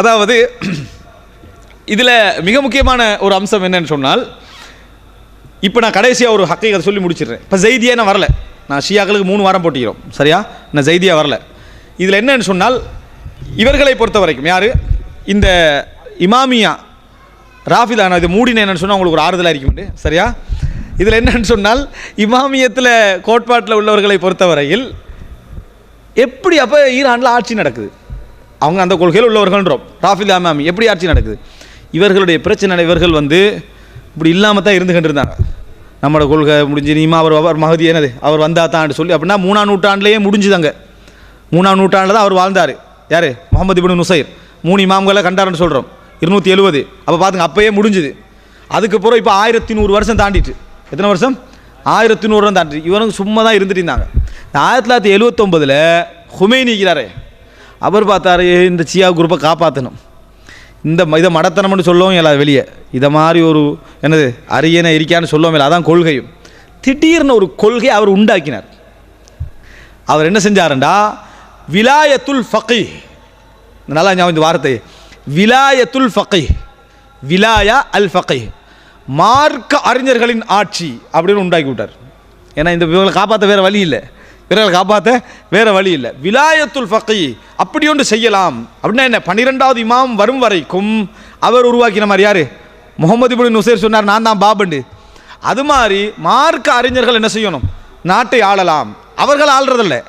அதாவது இதில் மிக முக்கியமான ஒரு அம்சம் என்னன்னு சொன்னால் இப்போ நான் கடைசியாக ஒரு ஹக்கை சொல்லி முடிச்சிடுறேன். இப்போ ஜெய்தியா நான் வரல. நான் ஷியாக்களுக்கு மூணு வாரம் போட்டிக்கிறோம். சரியா? நான் ஜெய்தியா வரல. இதில் என்னன்னு சொன்னால் இவர்களை பொறுத்த வரைக்கும் யார்? இந்த இமாமியா ராஃபிதா நான் இது மூடினேன்னு சொன்னால் உங்களுக்கு ஒரு ஆறுதலாக இருக்கும் சரியா? இதில் என்னன்னு சொன்னால் இமாமியத்தில் கோட்பாட்டில் உள்ளவர்களை பொறுத்தவரையில் எப்படி அப்போ ஈரானில் ஆட்சி நடக்குது? அவங்க அந்த கொள்கையில் உள்ளவர்கள்ன்றோம். ராஃபில் அமாமி எப்படி ஆட்சி நடக்குது? இவர்களுடைய பிரச்சனை இவர்கள் வந்து இப்படி இல்லாமல் தான் இருந்து இருந்தாங்க நம்மளோட கொள்கை முடிஞ்சு நீமா அவர் அவர் மகதி என்னது? அவர் வந்தா தான் சொல்லி அப்படின்னா மூணாம் நூற்றாண்டுலேயே முடிஞ்சுதாங்க. மூணாம் நூற்றாண்டில் தான் அவர் வாழ்ந்தார். யார்? Muhammad ibn Nusayr. மூணு இமாம்களை கண்டாருன்னு சொல்கிறோம் இருநூற்றி எழுபது அப்போ பார்த்துங்க அப்போயே முடிஞ்சுது. அதுக்கப்புறம் இப்போ ஆயிரத்தி நூறு வருஷம் தாண்டிட்டு. எத்தனை வருஷம்? ஆயிரத்தி நூறு தாண்டிட்டு. இவனுக்கு சும்மா தான் இருந்துட்டு இருந்தாங்க. ஆயிரத்தி தொள்ளாயிரத்தி எழுபத்தொம்பதில் ஹுமைனி அவர் பார்த்தாரு இந்த சியா குரூப்பை காப்பாற்றணும் இந்த இதை மடத்தனம்னு சொல்லவும் இல்லை வெளியே. இதை மாதிரி ஒரு என்னது அரியணை இருக்கான்னு சொல்லவும் இல்லை அதான் கொள்கையும். திடீர்னு ஒரு கொள்கை அவர் உண்டாக்கினார். அவர் என்ன செஞ்சாருண்டா? விலாயத்துல் ஃபக்கி நல்லா ஞாபகம் இந்த வார்த்தை விலாயத்துல் ஃபக்கி விலாயா அல் ஃபக்கி மார்க்க அறிஞர்களின் ஆட்சி அப்படின்னு உண்டாக்கி விட்டார். ஏன்னா இந்த இவங்களை காப்பாற்ற வேற வழி இல்லை. இவர்களை காப்பாற்ற வேறு வழி இல்லை. விலாயத்துல் ஃபக்கி அப்படி ஒன்று செய்யலாம். அப்படின்னா என்ன? பன்னிரெண்டாவது இமாம் வரும் வரைக்கும் அவர் உருவாக்கின மாதிரி யார்? முகமது புலின் நுசைர் சொன்னார் நான் தான் பாபண்டு அது மாதிரி மார்க்க அறிஞர்கள் என்ன செய்யணும்? நாட்டை ஆளலாம். அவர்கள் ஆள்றதில்ல.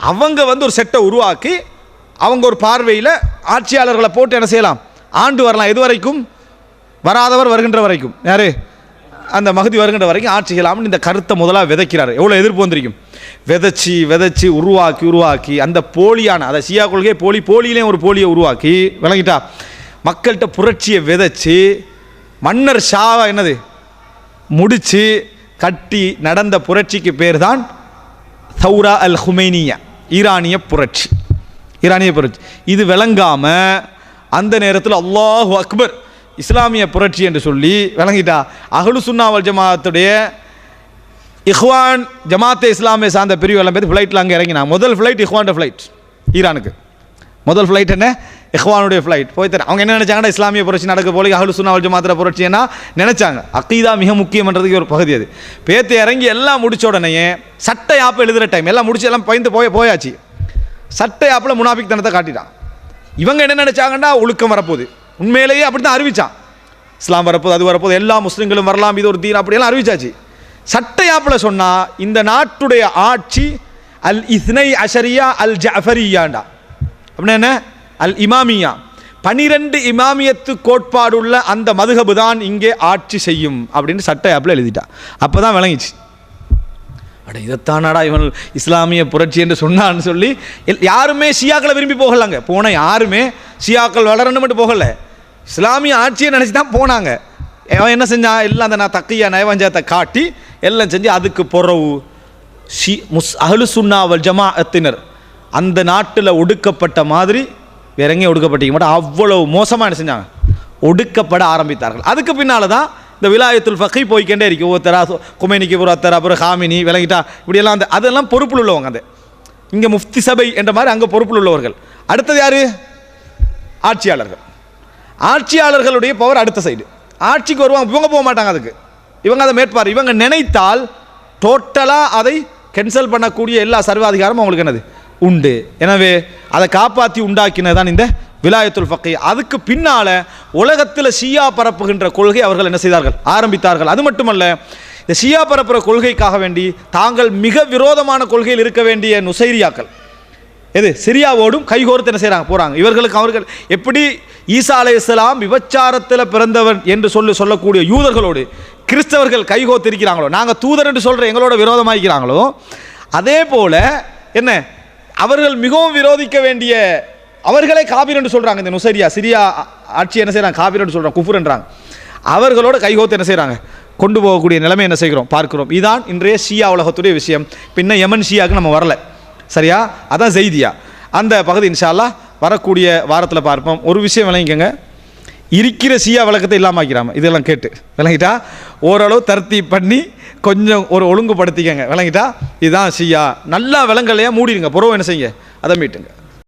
அவங்க வந்து ஒரு செட்டை உருவாக்கி அவங்க ஒரு பார்வையில் ஆட்சியாளர்களை போட்டு என்ன செய்யலாம்? ஆண்டு வரலாம். எது வரைக்கும்? வராதவர் வருகின்ற வரைக்கும். யாரு? அந்த மகதி வருகின்ற வரைக்கும் ஆட்சி செய்யலாம்னு இந்த கருத்தை முதலாக விதைக்கிறார். எவ்வளோ எதிர்ப்பு வந்திருக்கும்? விதைச்சி விதைச்சி உருவாக்கி உருவாக்கி அந்த போலியான அதை சியா கொள்கை போலி போலியிலையும் ஒரு போலியை உருவாக்கி விளங்கிட்டா? மக்கள்கிட்ட புரட்சியை விதைச்சி மன்னர் ஷாவை என்னது? முடித்து கட்டி நடந்த புரட்சிக்கு பேர் தான் சௌரா அல் ஹுமைனியா ஈரானிய புரட்சி. ஈரானிய புரட்சி. இது விளங்காமல் அந்த நேரத்தில் அல்லாஹு அக்பர் இஸ்லாமிய புரட்சி என்று சொல்லி விளங்கிட்டா அகலு சுன்னாவல் ஜமாத்துடைய இஹ்வான் ஜமாத்தே இஸ்லாமிய சார்ந்த பிரிவு எல்லாம் பேர் ஃப்ளைட்டில் அங்கே இறங்கினா. முதல் ஃப்ளைட் இஹ்வான் ஃப்ளைட் ஈரானுக்கு. முதல் ஃப்ளைட் என்ன? இஹ்வானுடைய ஃப்ளைட் போய் தரேன் அவங்க என்ன நினைச்சாங்கன்னா இஸ்லாமிய புரட்சி நடக்க போல அகலு சுன்னாவல் ஜமாத்திர புரட்சின்னா நினைச்சாங்க. அக்கீதா மிக முக்கியமன்றதுக்கு ஒரு பகுதி அது. பேத்து இறங்கி எல்லாம் முடிச்ச உடனேயே சட்டை ஆப்பு எழுதுகிற டைம் எல்லாம் முடிச்சு எல்லாம் பயந்து போய் போயாச்சு. சட்டை ஆப்பில் முனாபிக்தனத்தை காட்டிட்டான். இவங்க என்ன நினைச்சாங்கன்னா ஒழுக்கம் வரப்போகுது. உண்மையிலேயே அப்படி தான் அறிவிச்சான். இஸ்லாம் வரப்போது அது வரப்போது எல்லா முஸ்லீம்களும் வரலாம் இது ஒரு தீன் அப்படியெல்லாம் அறிவிச்சாச்சு. சட்டையாப்பில் சொன்னால் இந்த நாட்டுடைய ஆட்சி அல் இஸ்னை அஷரியா அல் ஜஃபரியாண்டா. அப்படின்னா என்ன? அல் இமாமியா. பனிரெண்டு இமாமியத்து கோட்பாடுள்ள அந்த மதுகபு தான் இங்கே ஆட்சி செய்யும் அப்படின்னு சட்டை ஆப்பில் எழுதிட்டா. அப்போ தான் விளங்கிச்சு. அட இதைத்தானாடா இவன் இஸ்லாமிய புரட்சி என்று சொன்னான்னு சொல்லி எல்- யாருமே ஷியாக்களை விரும்பி போகலாங்க. போன யாருமே ஷியாக்கள் வளரணும் மட்டும் போகலை. இஸ்லாமிய ஆட்சியை நினச்சி தான் போனாங்க. அவன் என்ன செஞ்சான் எல்லாம் அந்த நான் தக்கையா நயவஞ்சத்தை காட்டி எல்லாம் செஞ்சு அதுக்கு பொறவு. ஷி முஸ் அஹ்லு சுன்னாவல் ஜமாஅத்தினர் அந்த நாட்டில் ஒடுக்கப்பட்ட மாதிரி வேற எங்கேயும் ஒடுக்கப்பட்டிக்க மாட்டோம் அவ்வளவு மோசமாக என்ன செஞ்சாங்க? ஒடுக்கப்பட ஆரம்பித்தார்கள். அதுக்கு பின்னால் தான் இந்த விலாயத்துல் ஃபக்கி போய்க்கண்டே இருக்கு. ஒருத்தரா குமைனிக்கு ஒருத்தர் அப்புறம் ஹாமினி விளங்கிட்டா இப்படியெல்லாம் அந்த அதெல்லாம் பொறுப்பில் உள்ளவங்க அந்த. இங்கே முஃப்தி சபை என்ற மாதிரி அங்கே பொறுப்பில் உள்ளவர்கள். அடுத்தது யார்? ஆட்சியாளர்கள். ஆட்சியாளர்களுடைய பவர் அடுத்த சைடு ஆட்சிக்கு வருவாங்க இவங்க போக மாட்டாங்க அதுக்கு. இவங்க அதை மேற்பார். இவங்க நினைத்தால் டோட்டலாக அதை கேன்சல் பண்ணக்கூடிய எல்லா சர்வாதிகாரமும் அவங்களுக்கு என்னது? உண்டு. எனவே அதை காப்பாற்றி உண்டாக்கினது தான் இந்த விலாயத்துல் ஃபக்கை. அதுக்கு பின்னால உலகத்தில் ஷியா பரப்புகின்ற கொள்கை அவர்கள் என்ன செய்தார்கள்? ஆரம்பித்தார்கள். அது மட்டுமல்ல இந்த ஷியா பரப்புகிற கொள்கைக்காக வேண்டி தாங்கள் மிக விரோதமான கொள்கையில் இருக்க வேண்டிய நுசைரியாக்கள் எது? சிரியாவோடும் கைகோர்த்து என்ன செய்கிறாங்க போகிறாங்க இவர்களுக்கு அவர்கள் எப்படி ஈசா அலைஹிஸ்ஸலாம் விபச்சாரத்தில் பிறந்தவர் என்று சொல்லி சொல்லக்கூடிய யூதர்களோடு கிறிஸ்தவர்கள் கைகோத்து இருக்கிறாங்களோ நாங்கள் தூதர் என்று சொல்கிற எங்களோட விரோதமாகிக்கிறாங்களோ அதே போல் என்ன? அவர்கள் மிகவும் விரோதிக்க வேண்டிய அவர்களே காபீர் என்று சொல்கிறாங்க இந்த நுசரியா சிரியா ஆட்சி என்ன செய்கிறாங்க காபீர் என்று சொல்கிறாங்க குஃபுர்ன்றாங்க அவர்களோட கைகோத்து என்ன செய்கிறாங்க கொண்டு போகக்கூடிய நிலைமை என்ன செய்கிறோம்? பார்க்கிறோம். இதுதான் இன்றைய ஷியா உலகத்துடைய விஷயம். பின்ன யமன் ஷியாவுக்கு நம்ம வரல. சரியா? அதான் செய்தியா. அந்த பகுதி இன்ஷால்லா வரக்கூடிய வாரத்தில் பார்ப்போம். ஒரு விஷயம் விளங்கிக்கங்க. இருக்கிற சியா விளக்கத்தை இல்லாமல் ஆக்கிறாம இதெல்லாம் கேட்டு. விளங்கிட்டா? ஓரளவு தர்த்தி பண்ணி கொஞ்சம் ஒரு ஒழுங்குபடுத்திக்கங்க. விளங்கிட்டா? இதுதான் சியா நல்லா விளங்கலையா மூடிடுங்க. புறவை என்ன செய்யுங்க? அதை மீட்டுங்க.